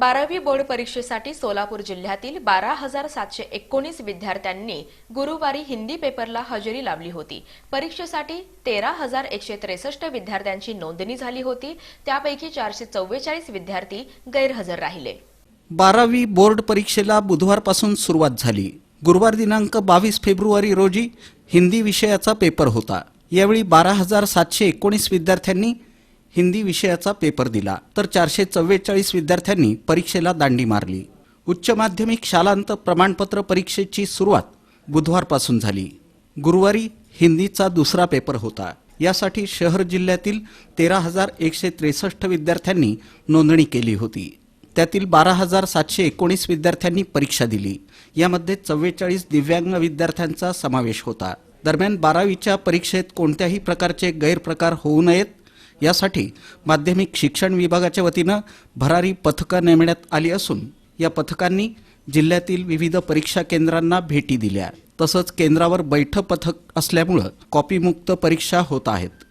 बारावी बोर्ड परीक्षेसाठी सोलापूर जिल्ह्यातील बारा हजार सातशे एकोणीस विद्यार्थ्यांनी गुरुवारी हिंदी पेपरला हजेरी लावली होती. परीक्षेसाठी तेरा हजार एकशे त्रेसष्ट विद्यार्थ्यांची नोंदणी झाली होती. त्यापैकी चारशे चव्वेचाळीस विद्यार्थी गैरहजर राहिले. बारावी बोर्ड परीक्षेला बुधवारपासून सुरुवात झाली. गुरुवार दिनांक बावीस फेब्रुवारी रोजी हिंदी विषयाचा पेपर होता. यावेळी बारा हजार सातशे एकोणीस विद्यार्थ्यांनी हिंदी विषयाचा पेपर दिला तर चारशे चव्वेचाळीस विद्यार्थ्यांनी परीक्षेला दांडी मारली. उच्च माध्यमिक शालांत प्रमाणपत्र परीक्षेची सुरुवात बुधवारपासून झाली. गुरुवारी हिंदीचा दुसरा पेपर होता. यासाठी शहर जिल्ह्यातील तेरा हजार एकशे त्रेसष्ट विद्यार्थ्यांनी नोंदणी केली होती. त्यातील बारा हजार सातशे एकोणीस विद्यार्थ्यांनी परीक्षा दिली. यामध्ये चव्वेचाळीस दिव्यांग विद्यार्थ्यांचा समावेश होता. दरम्यान बारावीच्या परीक्षेत कोणत्याही प्रकारचे गैरप्रकार होऊ नयेत यासाठी माध्यमिक शिक्षण विभागाच्या वतीनं भरारी पथकं नेमण्यात आली असून या पथकांनी जिल्ह्यातील विविध परीक्षा केंद्रांना भेटी दिल्या. तसंच केंद्रावर बैठ पथक असल्यामुळं कॉपीमुक्त परीक्षा होत आहेत.